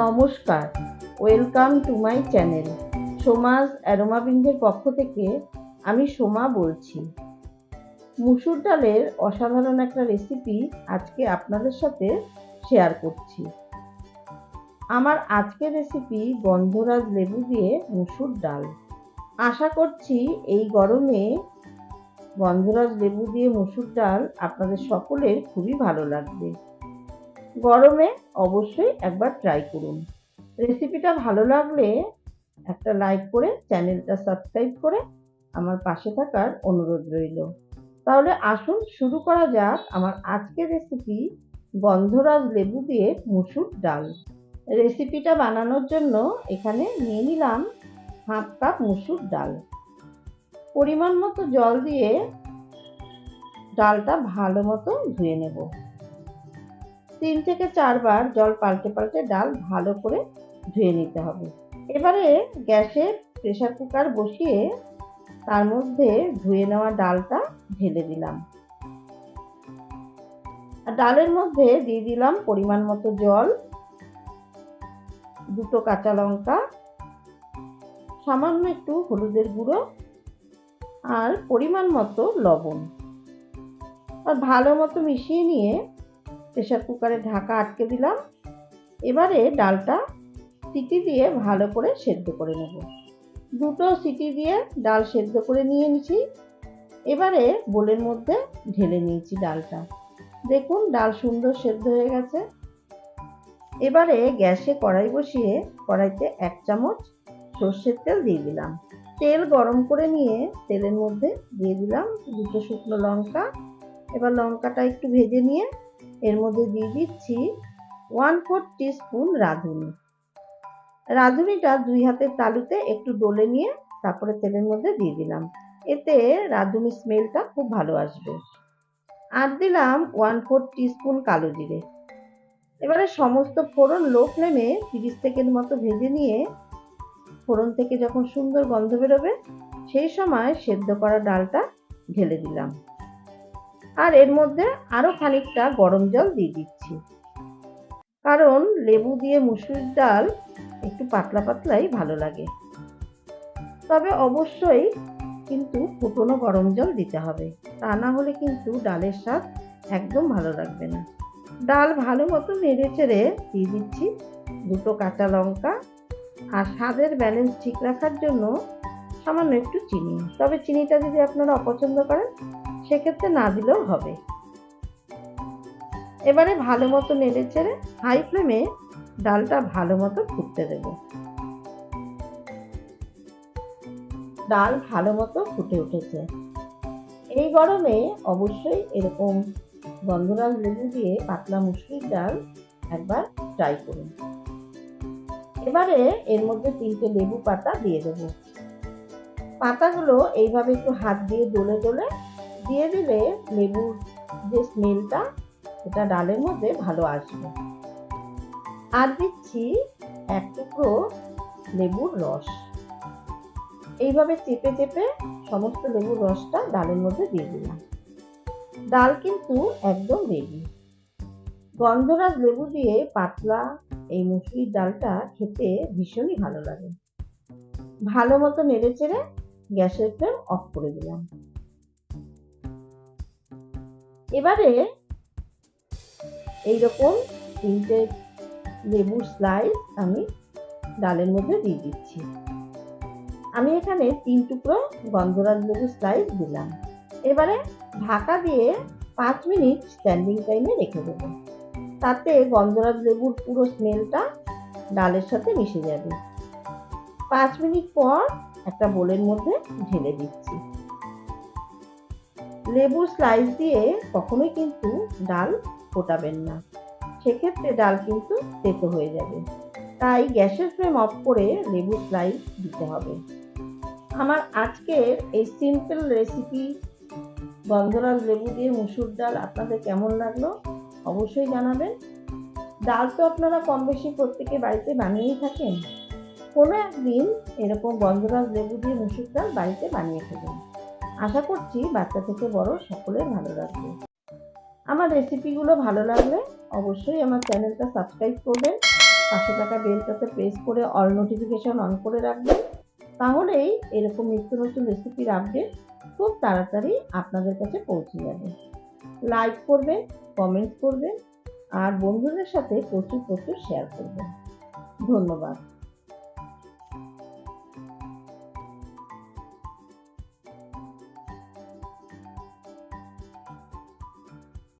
নমস্কার। Welcome to my channel সোমাস অ্যারোমাবিন্দের পক্ষ থেকে আমি সোমা বলছি। মুসুর ডালের অসাধারণ একটা রেসিপি আজকে আপনাদের সাথে শেয়ার করছি। আমার আজকের রেসিপি গন্ধরাজ লেবু দিয়ে মুসুর ডাল। আশা করছি এই গরমে গন্ধরাজ লেবু দিয়ে মুসুর ডাল আপনাদের সকলের খুবই ভালো লাগবে। গরমে অবশ্যই একবার ট্রাই করুন। রেসিপিটা ভালো লাগলে একটা লাইক করে চ্যানেলটা সাবস্ক্রাইব করে আমার পাশে থাকার অনুরোধ রইল। তাহলে আসুন শুরু করা যাক আমার আজকের রেসিপি গন্ধরাজ লেবু দিয়ে মুসুর ডাল। রেসিপিটা বানানোর জন্য এখানে নিয়ে নিলাম হাফ কাপ মুসুর ডাল। পরিমাণ মতো জল দিয়ে ডালটা ভালো মতো ধুয়ে নেব। তিন থেকে চারবার জল পাল্টে পাল্টে ডাল ভালো করে ধুয়ে নিতে হবে। এবারে গ্যাসে প্রেসার কুকার বসিয়ে তার মধ্যে ধুয়ে নেওয়া ডালটা ঢেলে দিলাম। আর ডালের মধ্যে দিয়ে দিলাম পরিমাণ মতো জল, দুটো কাঁচা লঙ্কা, সামান্য একটু হলুদের গুঁড়ো আর পরিমাণ মতো লবণ। আর ভালো মতো মিশিয়ে নিয়ে প্রেশার কুকারে ঢাকা আটকে দিলাম। এবারে ডালটা সিটি দিয়ে ভালো করে সেদ্ধ করে নেব। দুটো সিটি দিয়ে ডাল সেদ্ধ করে নিয়ে নিয়েছি। এবারে বোলের মধ্যে ঢেলে নিয়েছি ডালটা। দেখুন, ডাল সুন্দর সেদ্ধ হয়ে গেছে। এবারে গ্যাসে কড়াই বসিয়ে কড়াইতে এক চামচ সর্ষের তেল দিয়ে দিলাম। তেল গরম করে নিয়ে তেলের মধ্যে দিয়ে দিলাম দুটো শুকনো লঙ্কা। এবার লঙ্কাটা একটু ভেজে নিয়ে এর মধ্যে দিয়ে দিচ্ছি ওয়ান ফোর স্পুন রাঁধুনি। রাঁধুনিটা দুই হাতের তালুতে একটু ডলে নিয়ে তারপরে তেলের মধ্যে দিয়ে দিলাম। এতে রাঁধুনি স্মেলটা খুব ভালো আসবে। আর দিলাম ওয়ান ফোর স্পুন কালো জিরে। এবারে সমস্ত ফোড়ন লো ফ্লেমে তিরিশ সেকেন্ড মতো ভেজে নিয়ে ফোড়ন থেকে যখন সুন্দর গন্ধ বেরোবে, সেই সময় সেদ্ধ করা ডালটা ঢেলে দিলাম। আর এর মধ্যে আরও খানিকটা গরম জল দিয়ে দিচ্ছি। কারণ লেবু দিয়ে মুসুর ডাল একটু পাতলা পাতলাই ভালো লাগে। তবে অবশ্যই কিন্তু ফুটনো গরম জল দিতে হবে। তা না হলে কিন্তু ডালের স্বাদ একদম ভালো লাগবে না। ডাল ভালো মতো নেড়ে চেড়ে দিয়ে দিচ্ছি দুটো কাঁচা লঙ্কা আর স্বাদের ব্যালেন্স ঠিক রাখার জন্য সামান্য একটু চিনি। তবে চিনিটা যদি আপনারা অপছন্দ করেন সেক্ষেত্রে না দিলেও হবে। এবারে ভালো মতো নেড়ে চেড়ে হাই ফ্লেমে ডালটা ভালো মতো ফুটতে দেব। ডাল ভালো মতো ফুটে উঠেছে। এই গরমে অবশ্যই এরকম গন্ধরাজ লেবু দিয়ে পাতলা মুসুরির ডাল একবার ট্রাই করুন। এবারে এর মধ্যে তিনটে লেবু পাতা দিয়ে দেব। পাতাগুলো এইভাবে একটু হাত দিয়ে ডলে ডলে দিয়ে দিলে লেবুর যে স্মেলটা এটা ডালের মধ্যে ভালো আসবে। আর দিচ্ছি এক টুকরো লেবুর রস। এইভাবে চেপে চেপে সমস্ত লেবুর রসটা ডালের মধ্যে দিয়ে দিলাম। ডাল কিন্তু একদম রেডি। গন্ধরাজ লেবু দিয়ে পাতলা এই মুসুরির ডালটা খেতে ভীষণই ভালো লাগে। ভালো মতো নেড়ে চেড়ে গ্যাসের ফ্লেম অফ করে দিলাম। এবারে এইরকম তিনটে লেবুর স্লাইস আমি ডালের মধ্যে দিয়ে দিচ্ছি। আমি এখানে তিন টুকরো গন্ধরাজ লেবু স্লাইস দিলাম। এবারে ঢাকা দিয়ে পাঁচ মিনিট স্ট্যান্ডিং টাইমে রেখে দেবো। তাতে গন্ধরাজ লেবুর পুরো স্মেলটা ডালের সাথে মিশে যাবে। পাঁচ মিনিট পর একটা বোলের মধ্যে ঢেলে দিচ্ছি। লেবুর স্লাইস দিয়ে কখনোই কিন্তু ডাল ফোটাবেন না। সেক্ষেত্রে ডাল কিন্তু তেতো হয়ে যাবে। তাই গ্যাসের ফ্লেম অফ করে লেবু স্লাইস দিতে হবে। আমার আজকের এই সিম্পল রেসিপি গন্ধরাজ লেবু দিয়ে মুসুর ডাল আপনাদের কেমন লাগল অবশ্যই জানাবেন। ডাল তো আপনারা কম বেশি প্রত্যেকে বাড়িতে বানিয়েই থাকেন। কোনো একদিন এরকম গন্ধরাজ লেবু দিয়ে মুসুর ডাল বাড়িতে বানিয়ে ফেলুন আশা করছি বাচ্চা থেকে বড় সকলের ভালো লাগবে। আমার রেসিপিগুলো ভালো লাগলে অবশ্যই আমার চ্যানেলটা সাবস্ক্রাইব করবেন, পাশে থাকা বেলটাতে প্রেস করে অল নোটিফিকেশন অন করে রাখবেন। তাহলেই এরকম নিত্য নতুন রেসিপির আপডেট খুব তাড়াতাড়ি আপনাদের কাছে পৌঁছে যাবে। লাইক করবেন, কমেন্ট করবেন, আর বন্ধুদের সাথে প্রচুর প্রচুর শেয়ার করবেন। ধন্যবাদ।